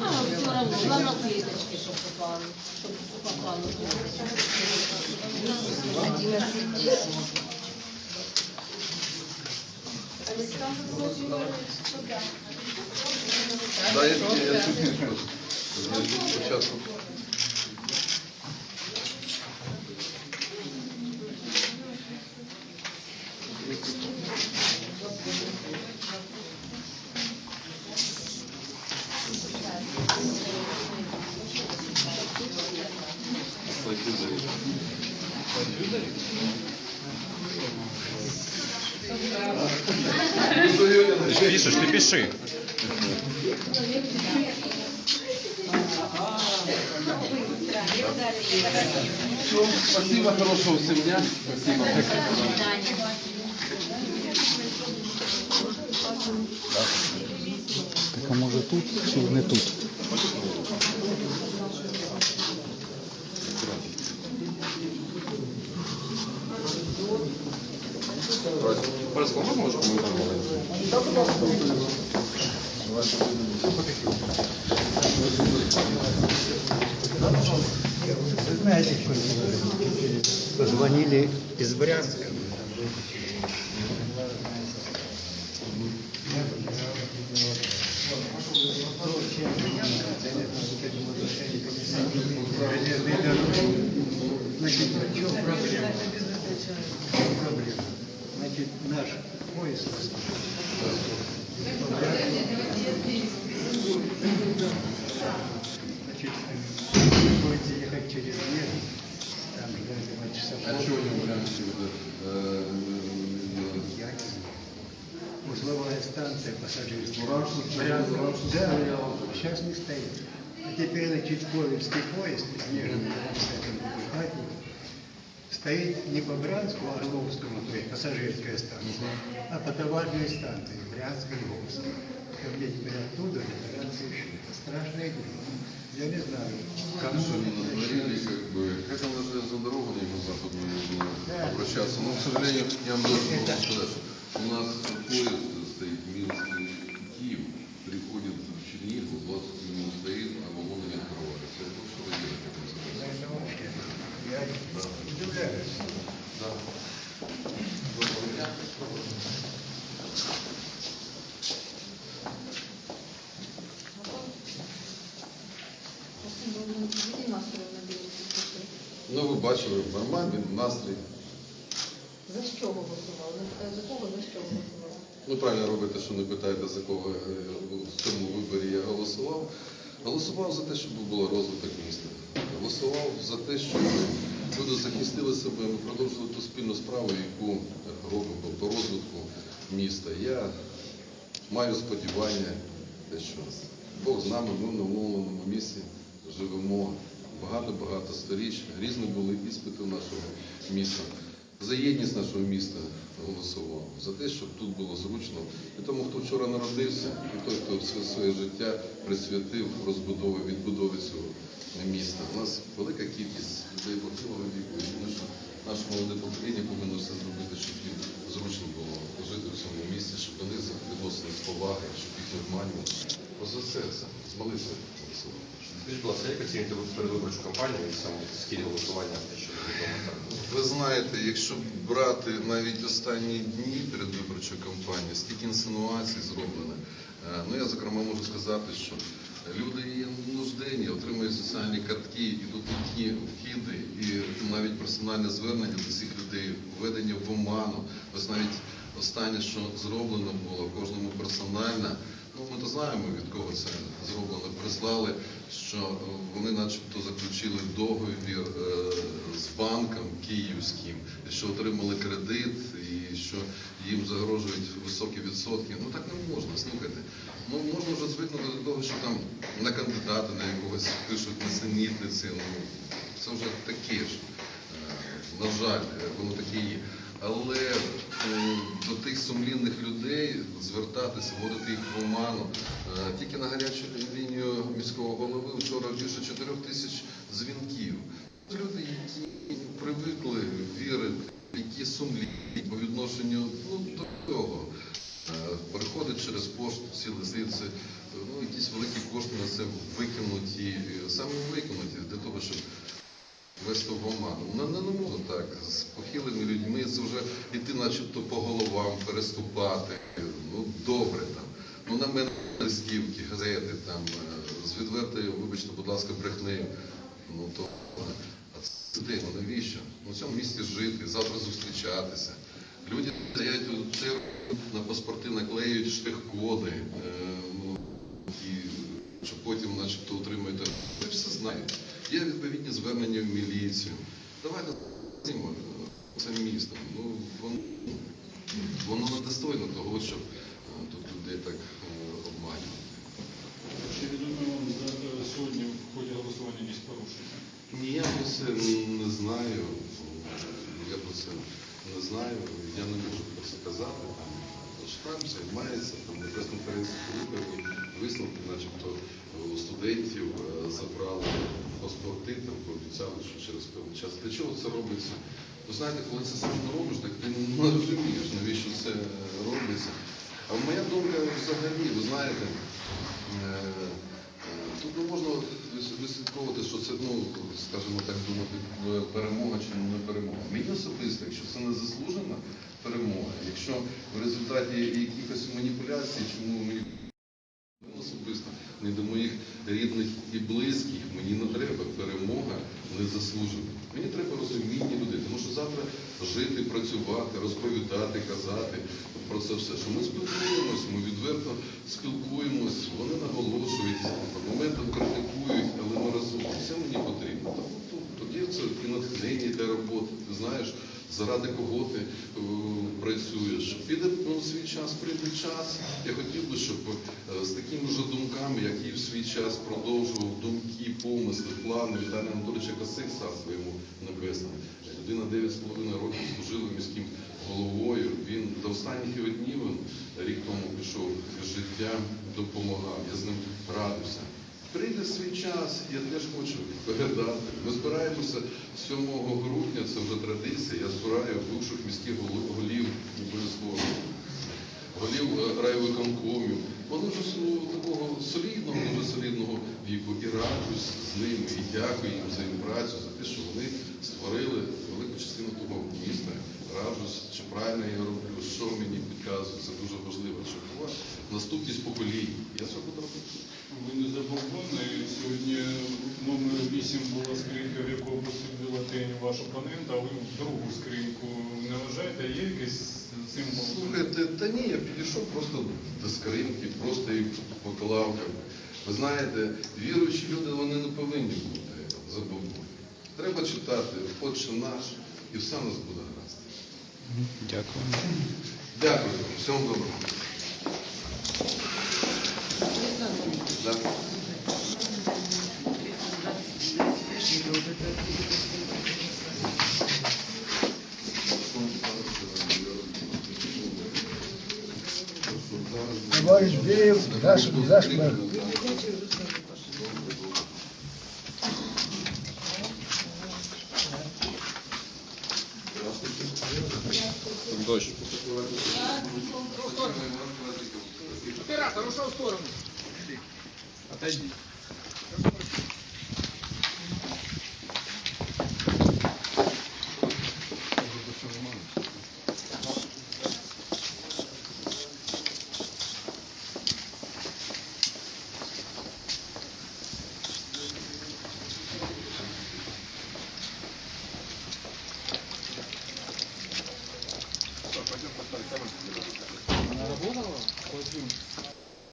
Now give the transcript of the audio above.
А, равно, главное клеточки, чтобы попали, чтобы попало. Да, я, я, я не Значить, спочатку. Пишешь, ты пиши. Все, спасибо, хорошего всем дня. Спасибо. Так а може тут чи не тут? Позвонили из Брянска. Значит, в проблема? Значит, наш поезд Значит, будете ехать через лес, там ждать два часа. А что они варианты Э, Узловая станция пассажирская. Раньше Да, сейчас не стоит. А теперь, значит, Ковельский поезд, Нижний стоит не по Брянску, а Орловскому, то есть пассажирская станция, а по товарной станции, Брянск, Орловск. Ко мне теперь оттуда добираться еще. Это страшное дело. Я не знаю, Как что они натворили, как бы, как он даже за дорогу не на западную нужно обращаться. Но, к сожалению, я вам должен сказать, у нас поезд Ну, ви бачили, нормальний настрій. За що ви голосували? За кого за що голосували? Ну, правильно робите, що не питаєте, за кого е, в цьому виборі я голосував. Голосував за те, щоб було розвиток міста. Голосував за те, щоб люди захистили себе, ми продовжили ту спільну справу, яку робимо по розвитку міста. Я маю сподівання, те, що Бог з нами, ми в новому місці живемо багато-багато сторіч. Різні були іспити в нашого міста. За єдність нашого міста голосував, за те, щоб тут було зручно. І тому, хто вчора народився, і той, хто все своє життя присвятив розбудові, відбудові цього міста. У нас велика кількість людей похилого віку. І наше молоде покоління повинно все зробити, щоб їм зручно було жити в цьому місті, щоб вони відносили з поваги, щоб їх нормально. Поза серцем, з молитвою голосував. Скажіть, будь ласка, як оцінюєте передвиборчу кампанію і саме схід голосування, що відомо? Ви знаєте, якщо брати навіть останні дні передвиборчої кампанії, скільки інсинуацій зроблено. Е, Ну я зокрема можу сказати, що люди є нужденні, отримують соціальні картки, ідуть такі вкиди, і навіть персональне звернення до цих людей, введення в оману. Ось навіть останнє, що зроблено було кожному персонально. Ну, ми то знаємо, від кого це зроблено. Прислали, що е, вони начебто заключили договір е, з банком київським, що отримали кредит, і що їм загрожують високі відсотки. Ну так не можна, слухайте. Ну можна вже звикнути до того, що там на кандидата на якогось пишуть несенітниці. Ну це вже таке ж. Е, На жаль, воно таке є. Але до тих сумлінних людей звертатися, вводити їх в оману. Е, Тільки на гарячу лінію міського голови вчора більше 4 тисяч дзвінків. Люди, які привикли вірити, які сумлінні по відношенню ну, до того. Е, Переходить через пошту, ці лисиці, ну, якісь великі кошти на це викинуті, е, саме викинуті для того, щоб вести в оману. Ну, не, не можна так. З похилими людьми це вже йти начебто по головам, переступати. Ну, добре там. Ну, на мене листівки, газети, там, е, з відвертою, вибачте, будь ласка, брехнею. Ну, то, а це де, ну навіщо? Ну, в цьому місті жити, завтра зустрічатися. Люди стоять на паспорти наклеюють штрих-коди, е, ну, і, що потім начебто отримуєте. Ви все знаєте. Є відповідні звернення в міліцію. Давайте цим містом. Ну, воно, воно недостойно того, щоб е, тут людей так е, обманювати. Чи відомо вам за е, сьогодні в ході голосування якісь порушення? Ні, я про це не знаю. Я про це не знаю. Я не можу про це казати. Там штаб займається, там на прес-конференції висновки, начебто у студентів забрали паспорти, там пообіцяли, що через певний час. Для чого це робиться? Ви знаєте, коли це сам робиш, так ти не розумієш, навіщо це робиться. А моя думка взагалі, ви знаєте, е, е, тут не можна вислідковувати, що це, ну, скажімо так, думати, е, перемога чи не перемога. Мені особисто, якщо це не заслужена перемога, якщо в результаті якихось маніпуляцій, чому мені особисто не до моїх рідних і близьких, мені не треба перемога незаслужена. Мені треба розуміння людей, тому що завтра жити, працювати, розповідати, казати про це все. Що ми спілкуємось, ми відверто спілкуємось, вони наголошують, моментом критикують, але ми разом. Це мені потрібно. Тоді це і натхнення для роботи. Ти знаєш, заради кого ти е, працюєш. Піде ну, свій час, прийде час. Я хотів би, щоб е, з такими ж думками, як і в свій час продовжував думки, помисли, плани Віталія Анатолійовича Косих, царство йому небесне. Людина 9,5 років служила міським головою. Він до останніх днів рік тому пішов життя, допомагав. Я з ним радився. Прийде свій час, я теж хочу передати. Ми збираємося 7 грудня, це вже традиція. Я збираю бувших міських гол- голів обов'язково, голів е, райвиконкомів. Вони вже такого солідного, дуже солідного віку і раджусь з ними, і дякую їм за їх працю, за те, що вони створили велику частину того міста. Раджусь, чи правильно я роблю, що мені підказують, це дуже важливо, щоб була наступність поколінь. Я це буду робити. Ви не забобонні. Сьогодні номер 8 була скринька, в яку опустив бюлетень ваш опонент, а ви в другу скриньку не вважаєте? Є якийсь символ? Слухайте, та ні, я підійшов просто до скриньки, просто їх поклав. Ви знаєте, віруючі люди вони не повинні бути забобонні. Треба читати Отче наш, і все нас буде гаразд. Дякую. Дякую, всього доброго. Да. Товарищ Берев, наш, наш мэр. Дощ. Até dia.